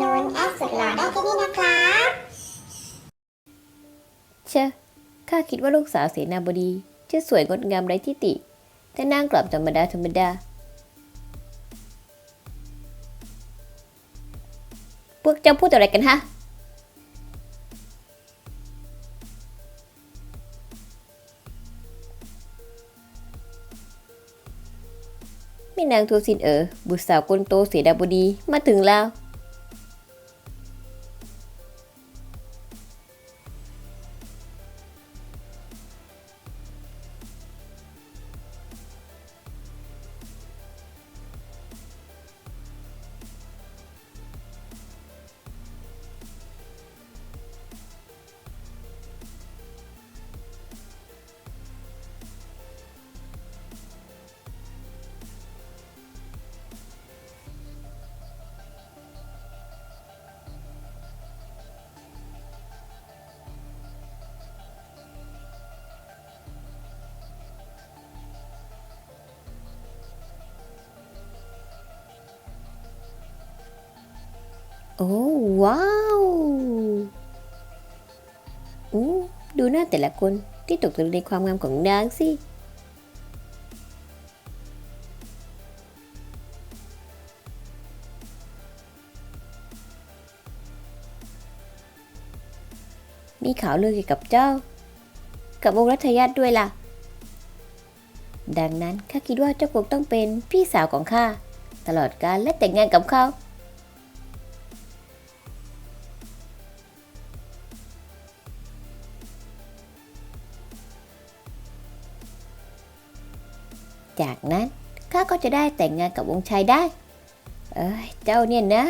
นุนแอดสุดหล่อได้ที่นี่นะครับเชะข้าคิดว่าลูกสาวเสนาบดีจะสวยงดงามไร้ที่ติ แต่นางกลับธรรมดาธรรมดา พวกเจ้าพูดอะไรกันฮะ แม่นางโทสินเอ๋อบุตรสาวคนโตเสดาบดีมาถึงแล้ว โอ้ว้าวอู้ดูหน้าแต่ละคนที่ตกตะลึงในความงามของนางสิมีข่าวลือเกี่ยวกับเจ้า กับองค์รัฐยาตด้วยล่ะ ดังนั้นข้าคิดว่าเจ้าคงต้องเป็นพี่สาวของข้าตลอดกาลและแต่งงานกับเขา จะได้แต่งงานกับวงชายได้ เอ้ยเจ้าเนี่ยนะ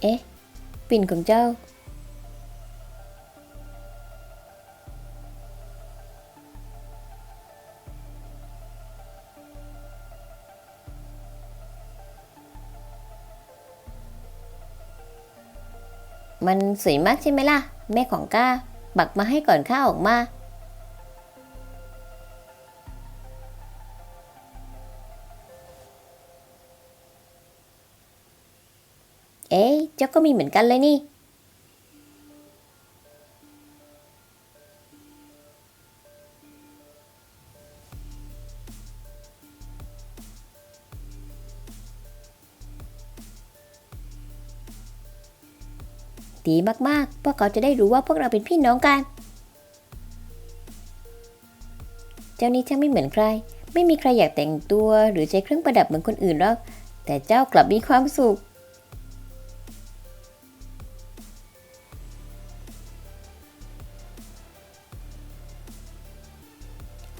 เอ๊ะ ปิ่นของเจ้า มันสวยมากใช่ไหมล่ะ แม่ของก้าบักมาให้ก่อนข้าออกมา เอ๊ะเจ้าก็มีเหมือนกันเลยนี่ ดีมากๆ พวกเขาจะได้รู้ว่าพวกเราเป็นพี่น้องกัน เจ้านี้ช่างไม่เหมือนใคร ไม่มีใครอยากแต่งตัวหรือใช้เครื่องประดับเหมือนคนอื่นหรอก แต่เจ้ากลับมีความสุข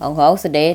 ของเขาเสด็จ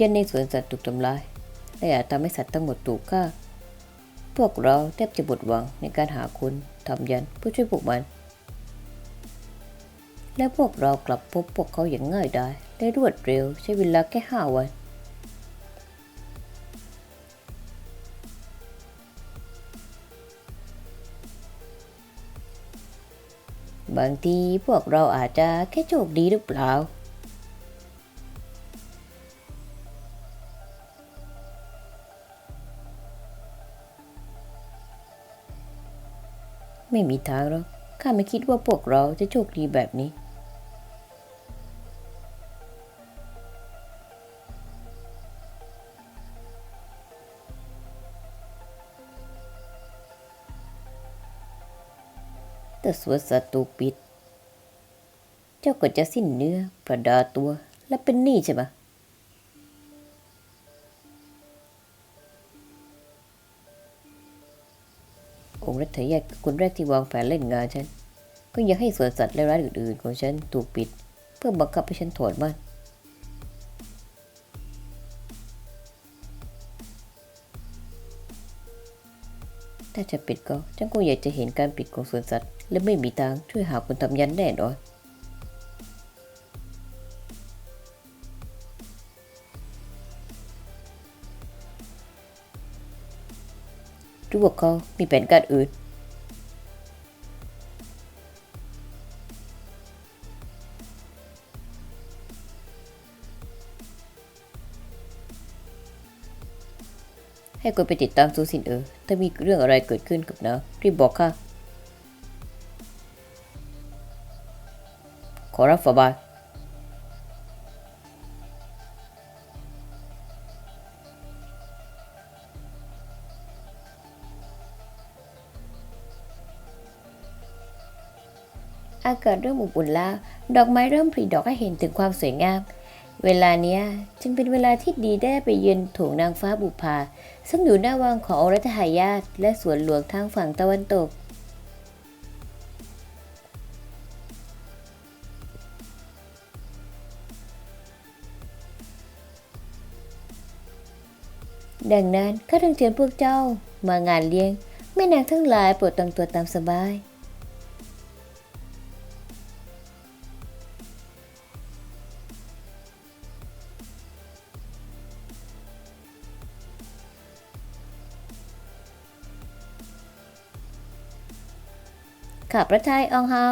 ยันในสวนสัตว์ถูกทำลาย และอาจทำให้สัตว์ทั้งหมดถูกฆ่า พวกเราแทบจะหมดหวังในการหาคุณทำยันเพื่อช่วยพวกมัน และพวกเรากลับพบพวกเขาอย่างง่ายดายและรวดเร็วใช้เวลาแค่ห้าวันบางทีพวกเราอาจจะแค่โชคดีหรือเปล่า ไม่มีทางหรอกข้าไม่คิดว่าพวกเราจะโชคดีแบบนี้ แต่สวนสัตรูปิด เจ้าก็จะสิ้นเนื้อประดาตัวและเป็นหนี้ใช่ไหม องค์รัฐยาคนแรกที่วางแผนเล่นงานฉัน ก็อยากให้สวนสัตว์และร้านอื่นๆของฉันถูกปิด เพื่อบังคับให้ฉันถอดมันถ้าจะปิดก็ฉันก็อยากจะเห็นการปิดของสวนสัตว์ และไม่มีทางช่วยหาคนทำยันแน่นอน หรือว่าเขามีแผนการอื่น ให้คนไปติดตามซูซินเออถ้ามีเรื่องอะไรเกิดขึ้นกับน้ารีบบอกค่ะขอรับฝาบาท อากาศเริ่มอบอุ่นแล้ว ดอกไม้เริ่มผลิดอกให้เห็นถึงความสวยงาม เวลาเนี้ยจึงเป็นเวลาที่ดีได้ไปเยือนถงนางฟ้าบุพาซึ่งอยู่หน้าวังขององค์รัชทายาทและสวนหลวงทางฝั่งตะวันตกดังนั้นข้าถึงเชิญพวกเจ้ามางานเลี้ยงแม่นางทั้งหลายโปรดตั้งตัวตามสบาย ข้าพระทัยอองเฮา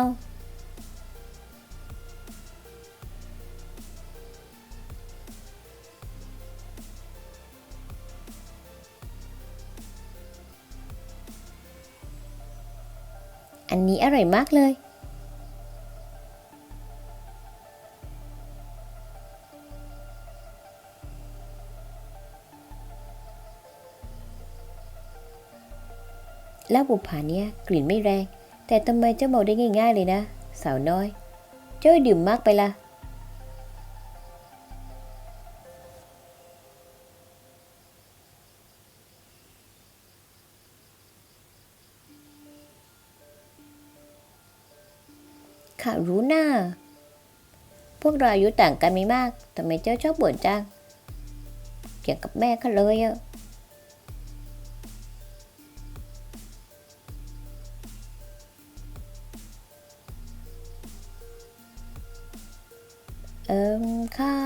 อันนี้อร่อยมากเลย แล้วบุปผาเนี่ยกลิ่นไม่แรง แต่ทำไมเจ้าเมาได้ง่าย ๆ เลยนะ สาวน้อย เจ้าดื่มมากไปละข้ารู้หน้า พวกเราอายุต่างกันไม่มากทำไมเจ้าชอบบ่นจัง เกี่ยวกับแม่ข้าเลยอะ เอิมค่ะ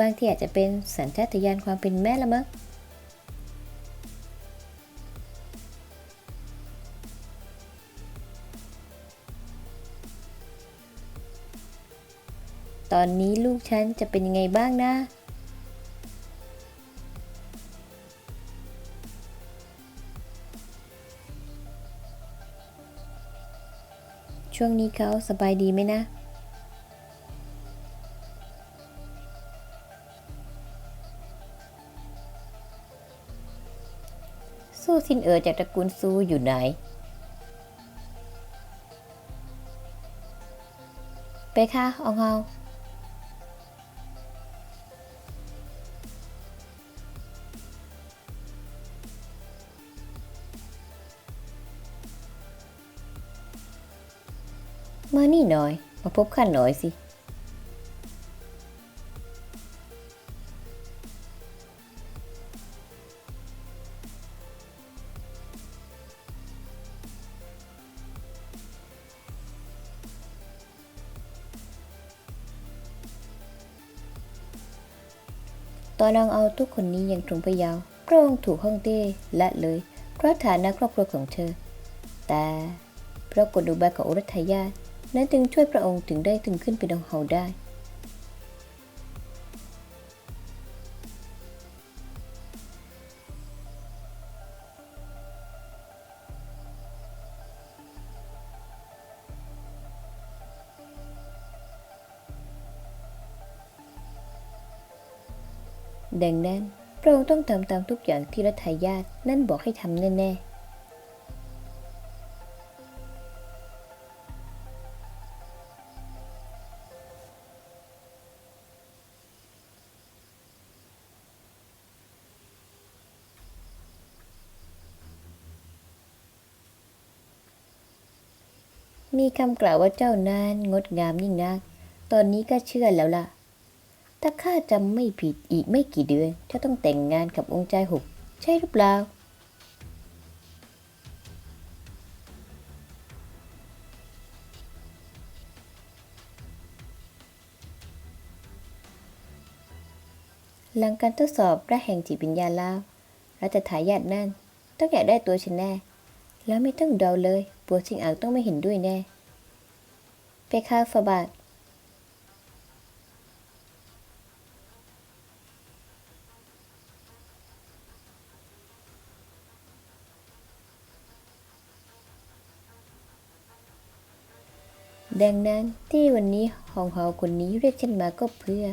บางทีอาจจะเป็นสัญชาตญาณความเป็นแม่ละมั้งตอนนี้ลูกฉันจะเป็นยังไงบ้างนะ ช่วงนี้เขาสบายดีไหมนะ สู้ซินเอ๋อจากตระกูลซูอยู่ไหน ไปค่ะอองเฮา นี่หน่อย มาพบข้าหน่อยสิ ตอนนางเอาทุกคนนี้ยังตรงไปยาวพระองค์ถูกห้องเต้ละเลย เพราะฐานะครอบครัวของเธอ แต่เพราะกฎดูแบของโอรัทยา นั้นจึงช่วยพระองค์ถึงได้ถึงขึ้นเป็นองเฮาได้ ดังนั้นพระองค์ต้องทำตามทุกอย่างที่รัฐายาทนั่นบอกให้ทำแน่ ๆ มีคำกล่าวว่าเจ้านั้นงดงามยิ่งนัก ตอนนี้ก็เชื่อแล้วล่ะ ถ้าข้าจำไม่ผิดอีกไม่กี่เดือนเจะต้องแต่งงานกับองค์ชายหก ใช่หรือเปล่า หลังการทดสอบพระแห่งจิตวิญญาณแล้วเรัชทายาทนั่น ต้องอยากได้ตัวฉันแน่ แล้วไม่ต้องเดาเลย ปัวชิงอังต้องไม่เห็นด้วยแน่ ไปค่าฟาบาท ดังนั้นที่วันนี้หองเฮาคนนี้เรียกฉันมาก็เพื่อ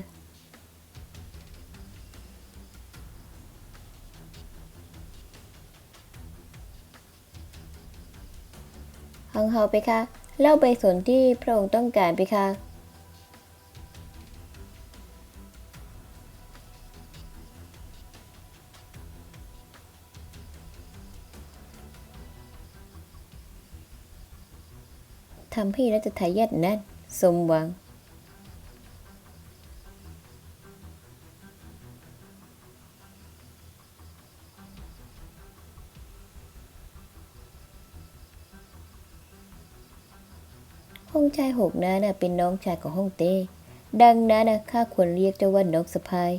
ของเขาไปค่ะเล่าไปส่วนที่พระองค์ต้องการไปค่ะทำให้รัชทายาทนั้นสมหวัง ชายหกนั้นน่ะเป็นน้องชายของห้องเต้ ดังนั้นข้าควรเรียกเจ้าว่าน้องสะพาย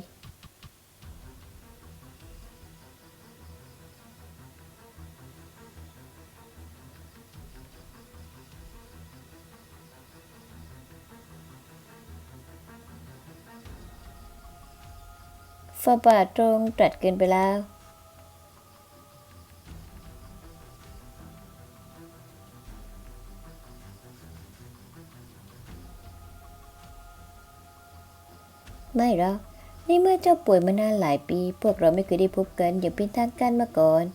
ฟาบาทตรงตรัสเกินไปแล้ว ไม่หรอกในเมื่อเจ้าป่วยมานานหลายปี พวกเราไม่เคยได้พบกันอย่างเป็นทางการมาก่อน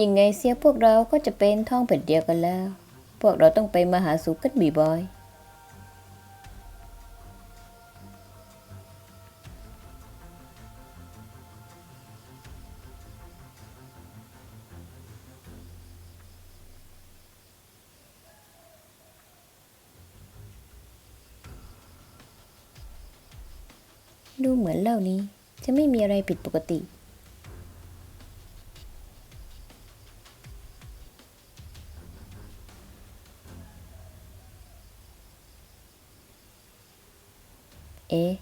ยังไงเสียพวกเราก็จะเป็นท้องเป็ดเดียวกันแล้ว พวกเราต้องไปมาหาสู่กันบ่อยๆ ดูเหมือนเหล่านี้จะไม่มีอะไรผิดปกติ เอ๊ะ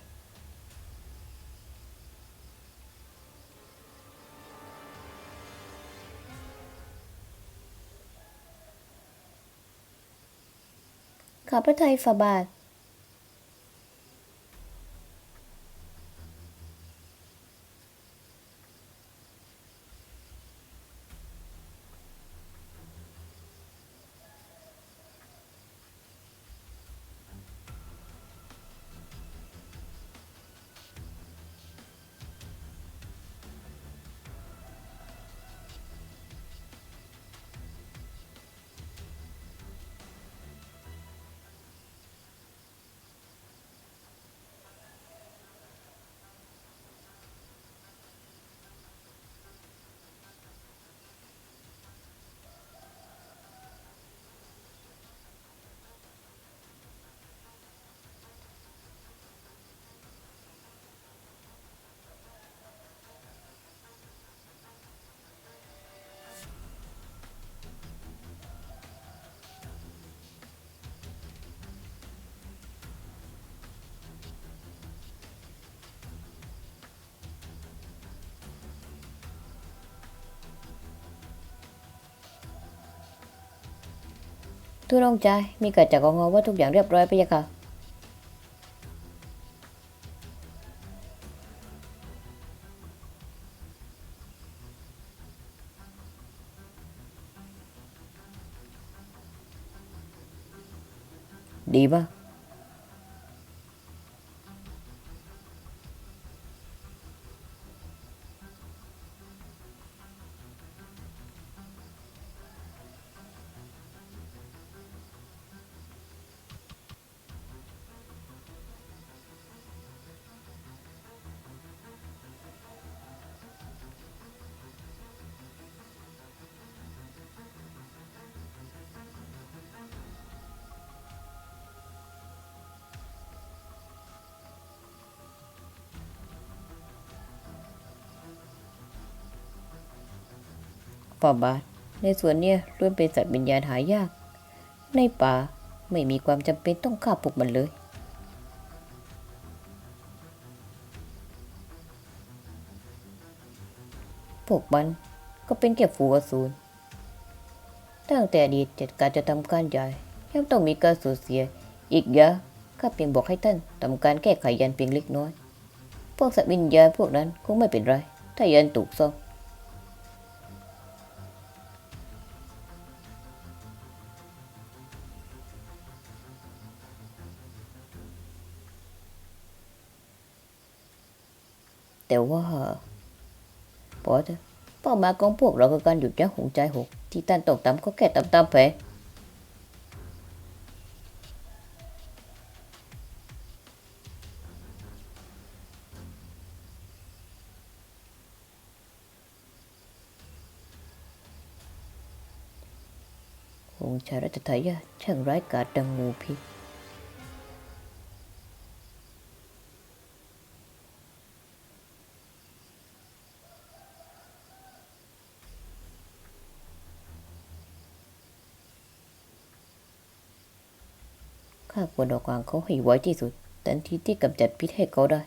ขอพระทัยฝ่าบาท ทุรองใจ มีเกิดจากกองงว่าทุกอย่างเรียบร้อยไปยังค่ะ ฝ่าบาท ในส่วนเนี้ยล้วนเป็นสัตว์วิญญาณหายาก ในป่าไม่มีความจำเป็นต้องฆ่าพวกมันเลย พวกมันก็เป็นแค่ฝูงอสูรตั้งแต่อดีตจัดการจะทำการใหญ่ย่อมต้องมีการสูญเสีย อีกอย่างข้าเพียงบอกให้ท่านทำการแก้ไขยันเพียงเล็กน้อย พวกสัตว์วิญญาณพวกนั้นคงไม่เป็นไร ถ้ายันถูกซ่อม แต่ว่าพอเถอะเป้าหมายของพวกเราคือการหยุดยั้งหงใจหก ที่ท่านตกต่ำก็แค่ตามตามๆแผลหงชายรัชทายาทช่างร้ายกาจดังงูพิษ ข้ากวนออกวางเขาให้ไวที่สุดทันทีที่กำจัดพิษให้เขาได้